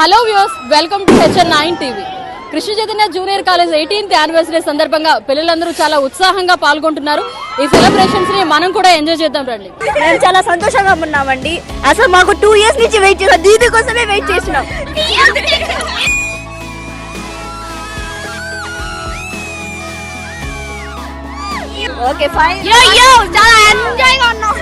Hello views welcome to H N nine TV. Krishna Chaitanya junior college eighteenth anniversary సందర్భంగా పిల్లలందరూ చాలా ఉత్సాహంగా పాల్గొంటున్నారు. ఈ సెలబ్రేషన్స్ని మనం కూడా ఎంజాయ్ చేద్దాం రండి. మేము చాలా సంతోషంగా ఉన్నామండి. అసలు మాకు టూ ఇయర్స్ నుంచి వెయిట్ చేసాం దీది కోసమే వెయిట్ చేసినాం ఓకే ఫైన్ చాలా ఉన్నాం.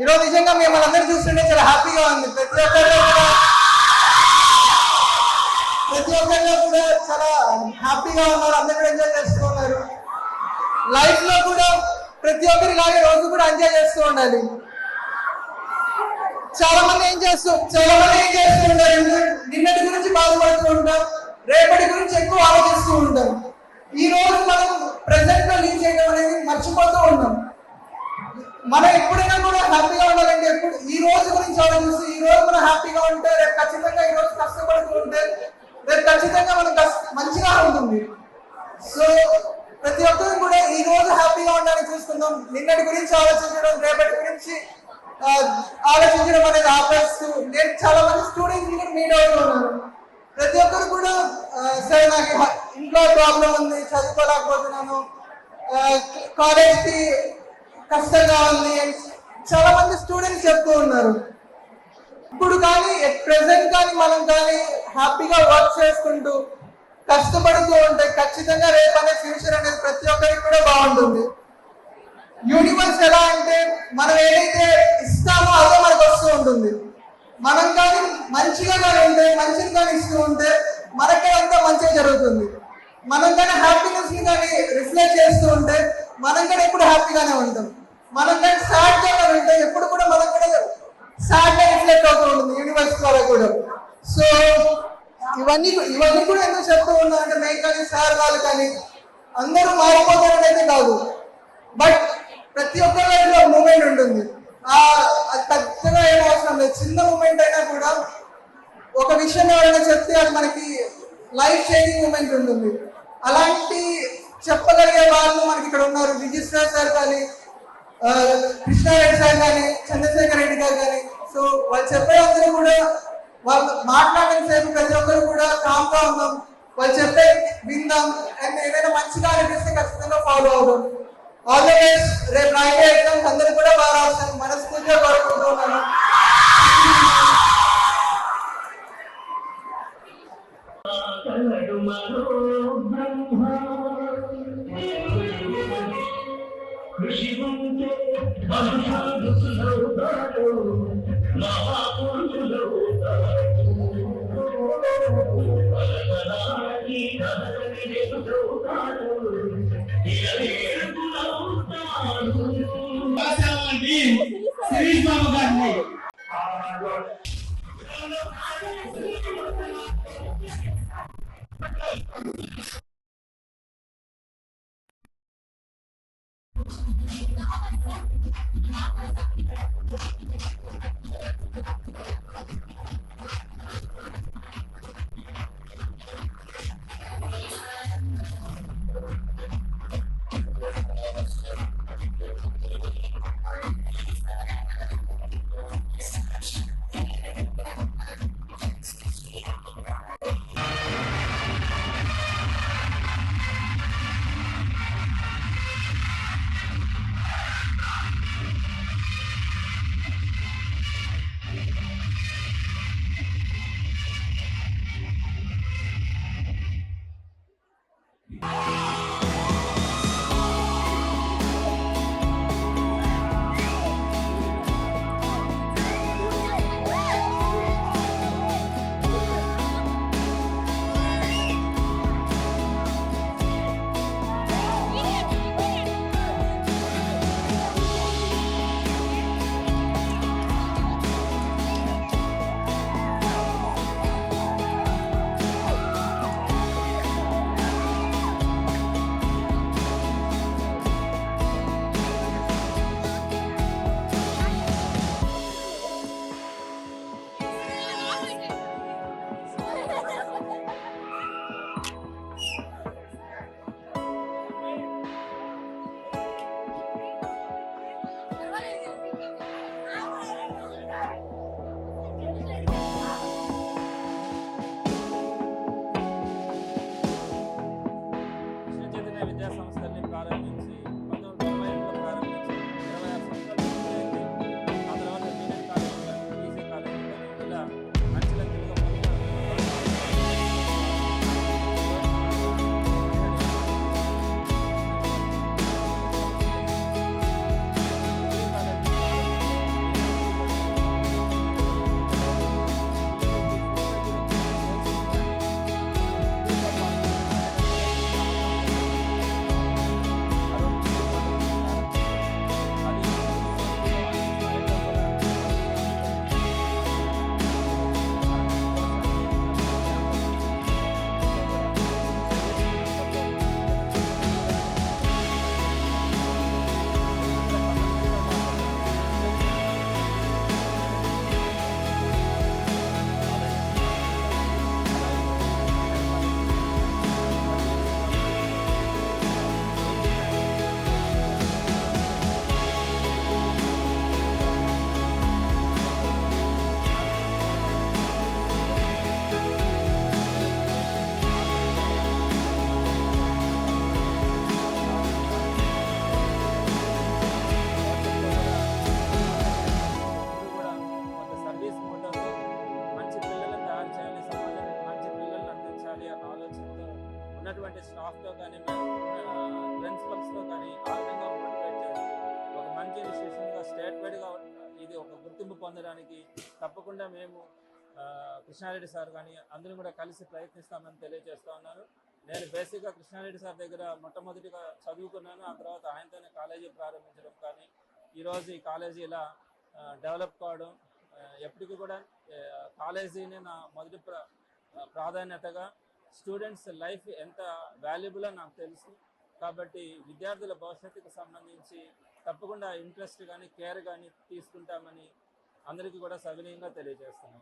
ఈరోజు నిజంగా మిమ్మల్ని అందరూ చూస్తుంటే చాలా హ్యాపీగా ఉంది. ప్రతి ఒక్కరిలో కూడా ప్రతి ఒక్కరిలో కూడా చాలా హ్యాపీగా ఉన్నారు. అందరూ కూడా ఎంజాయ్ చేస్తూ ఉన్నారు. లైఫ్లో కూడా ప్రతి ఒక్కరిలాగే రోజు కూడా ఎంజాయ్ చేస్తూ ఉండాలి. చాలా మంది ఏం చేస్తూ చాలా మంది ఏం చేస్తూ ఉంటారు? నిన్నటి గురించి బాధపడుతూ ఉంటాం. రేపటి గురించి ఎక్కువ ఆలోచిస్తూ ఉంటాం. ఈ రోజు మనం ప్రజెంట్లో లీవ్ చేయడం అనేది మర్చిపోతూ ఉన్నాం. మనం ఎప్పుడైనా కూడా హ్యాపీగా ఉండాలంటే ఎప్పుడు ఈ రోజు గురించి ఆలోచిస్తూ ఈ రోజు మనం హ్యాపీగా ఉంటే రేపు ఖచ్చితంగా ఈ రోజు కష్టపడుతూ ఉంటే రేపు ఖచ్చితంగా మనం మంచిగా ఉంటుంది. సో ప్రతి ఒక్కరు కూడా ఈ రోజు హ్యాపీగా ఉండాలని చూసుకుందాం నిన్నటి గురించి ఆలోచించడం రేపటి గురించి ఆలోచించడం అనేది ఆపేస్తూ నేను చాలా మంది స్టూడెంట్స్ కూడా మీట్ అవుతూ ఉన్నాను. ప్రతి ఒక్కరు కూడా సరే నాకు ఇంట్లో ప్రాబ్లం ఉంది చదువుకోలేకపోతున్నాను. కాలేజ్కి కష్టంగా ఉంది అని చాలా మంది స్టూడెంట్స్ చెప్తూ ఉన్నారు. ఇప్పుడు కానీ ప్రెసెంట్ కానీ మనం కానీ హ్యాపీగా వర్క్ చేసుకుంటూ కష్టపడుతూ ఉంటే ఖచ్చితంగా రేపు అనే ఫ్యూచర్ అనేది ప్రతి ఒక్కరికి కూడా బాగుంటుంది. యూనివర్స్ ఎలా అంటే మనం ఏదైతే ఇస్తామో అదే మనకు వస్తూ ఉంటుంది. మనం కానీ మంచిగా కానీ ఉంటే మంచిని కానీ ఇస్తూ ఉంటే మనకే అంతా మంచిగా జరుగుతుంది. మనం కానీ హ్యాపీనెస్ని కానీ రిఫ్లెక్ట్ చేస్తూ ఉంటే మనం కూడా ఎప్పుడు హ్యాపీగానే ఉంటాం. మనం కానీ సాడ్ ఉంటాం. ఎప్పుడు కూడా మనం కూడా సాడ్గా రిఫ్లెక్ట్ అవుతూ ఉంటుంది. యూనివర్స్ ద్వారా కూడా. సో ఇవన్నీ ఇవన్నీ కూడా ఎందుకు చెప్తూ ఉన్నా అంటే మేము కానీ సార్ వాళ్ళు కానీ అందరూ మారిపోతారని అయితే కాదు. బట్ ప్రతి ఒక్కరిలో మూమెంట్ ఉంటుంది. ఆ అది పెద్దగా ఏం అవసరం లేదు. చిన్న మూమెంట్ అయినా కూడా ఒక విషయం ఎవరైనా చెప్తే అది మనకి లైఫ్ చేంజింగ్ మూమెంట్ ఉంటుంది. అలాంటి చెప్పగలిగే వాళ్ళు మనకి ఇక్కడ ఉన్నారు. రిజిస్ట్రార్ సార్ కానీ కృష్ణారెడ్డి సార్ కానీ చంద్రశేఖర్ రెడ్డి గారు కానీ. సో వాళ్ళు చెప్పే అందరూ కూడా వాళ్ళు మాట్లాడిన సేపు ప్రతి ఒక్కరు కూడా కామ్గా ఉందాం వాళ్ళు చెప్పే విందాం. అండ్ ఏదైనా మంచిగా అనిపిస్తే ఖచ్చితంగా ఫాలో అవుదాం. ఆల్ ద బెస్ట్ రేపు రాయే ఎగ్జామ్స్ అందరూ కూడా బాగా రాస్తాను మనస్ఫూర్తిగా కోరుకుంటున్నాను కలడు మరో బ్రహ్మ మహాపురుషులవుతాడు బలగలాగి కదలని ఎదురవుతాడు ఇక ఏడుపులవుతాడు శిరీష్ బాబు గారిని なおまえさせていただくときにね、これはきっとときにね、これはきっとときにね、これはきっとね。పొందడానికి తప్పకుండా మేము కృష్ణారెడ్డి సార్ కానీ అందరూ కూడా కలిసి ప్రయత్నిస్తామని తెలియజేస్తా ఉన్నాను. నేను బేసిక్గా కృష్ణారెడ్డి సార్ దగ్గర మొట్టమొదటిగా చదువుకున్నాను. ఆ తర్వాత ఆయనతోనే కాలేజీ ప్రారంభించడం కానీ ఈరోజు ఈ కాలేజీ ఇలా డెవలప్ కావడం ఎప్పటికీ కూడా కాలేజీని నా మొదటి ప్ర ప్రాధాన్యతగా స్టూడెంట్స్ లైఫ్ ఎంత వాల్యుబులో నాకు తెలుసు. కాబట్టి విద్యార్థుల భవిష్యత్తుకు సంబంధించి తప్పకుండా ఇంట్రెస్ట్ కానీ కేర్ కానీ తీసుకుంటామని అందరికీ కూడా సవినయంగా తెలియజేస్తున్నాను.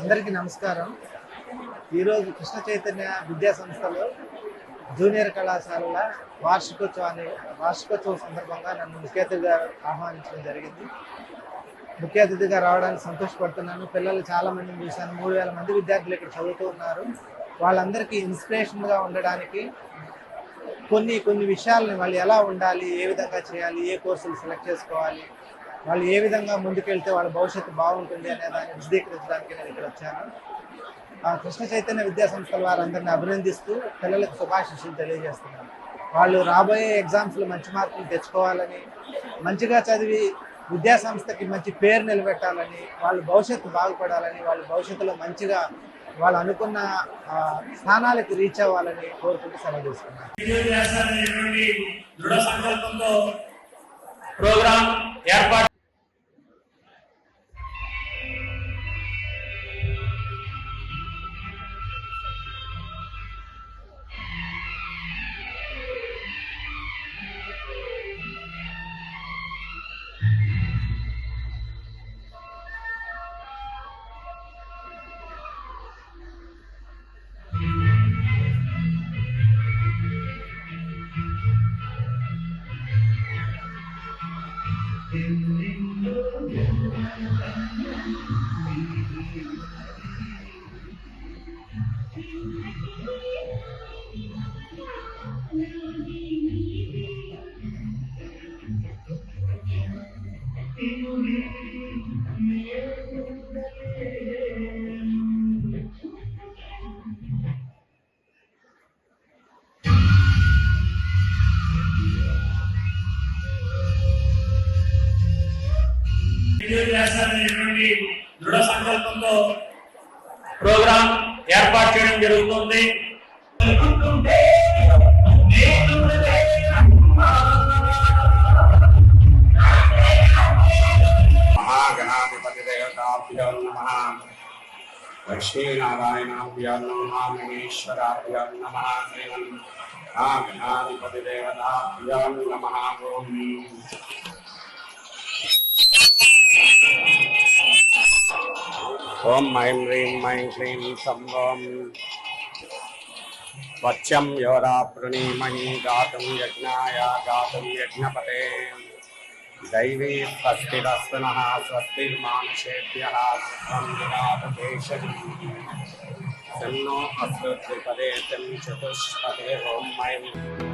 అందరికీ నమస్కారం. ఈరోజు కృష్ణ చైతన్య విద్యా సంస్థలో జూనియర్ కళాశాలల వార్షికోత్సవాన్ని వార్షికోత్సవం సందర్భంగా నన్ను ముఖ్య అతిథిగా ఆహ్వానించడం జరిగింది. ముఖ్య అతిథిగా రావడానికి సంతోషపడుతున్నాను. పిల్లలు చాలామంది చూశాను. మూడు వేల మంది విద్యార్థులు ఇక్కడ చదువుతూ ఉన్నారు. వాళ్ళందరికీ ఇన్స్పిరేషన్గా ఉండడానికి కొన్ని కొన్ని విషయాలని వాళ్ళు ఎలా ఉండాలి ఏ విధంగా చేయాలి ఏ కోర్సులు సెలెక్ట్ చేసుకోవాలి వాళ్ళు ఏ విధంగా ముందుకెళ్తే వాళ్ళ భవిష్యత్తు బాగుంటుంది అనే దాన్ని విశదీకరించడానికి నేను ఇక్కడ వచ్చాను. ఆ కృష్ణ చైతన్య విద్యా సంస్థల వారందరిని అభినందిస్తూ పిల్లలకు శుభాశిషులు తెలియజేస్తున్నాను. వాళ్ళు రాబోయే ఎగ్జామ్స్లో మంచి మార్కులు తెచ్చుకోవాలని మంచిగా చదివి విద్యా సంస్థకి మంచి పేరు నిలబెట్టాలని వాళ్ళ భవిష్యత్తు బాగుపడాలని వాళ్ళ భవిష్యత్తులో మంచిగా వాళ్ళు అనుకున్న స్థానాలకు రీచ్ అవ్వాలని కోరుకుంటూ సెలవు తీసుకున్నాను. దృఢ సంకల్పంతో ప్రోగ్రాం ఏర్పాటు సంబంధించినటువంటి దృఢ సంకల్పంతో ప్రోగ్రాం ఏర్పాటు చేయడం జరుగుతుంది. లక్ష్మీనారాయణాభ్యాం నమ. మహేశ్వరాభ్యాం నమ. నాగనాధిపతి దేవతాభ్యాం నమ. ॐ ऐं ह्रीं ऐं क्लीं सम्भवम् वच्यं योराप्रणीमहि गातुं यज्ञाय, गातुं यज्ञपते। दैवी स्वस्तिरस्तु नः स्वस्तिर्मानुषेभ्यः केशरी तन्नो अस्तु त्रिपदे तं चतुष्पदे ॐ ऐं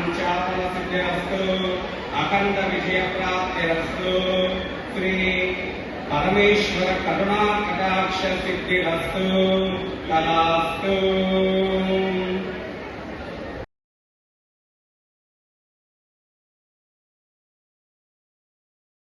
మనోవాంఛాపన సిద్ధిరస్తు అఖండ విజయ ప్రాప్తిరస్తు శ్రీ పరమేశ్వర కరుణా కటాక్ష సిద్ధిరస్తు తదాస్తు.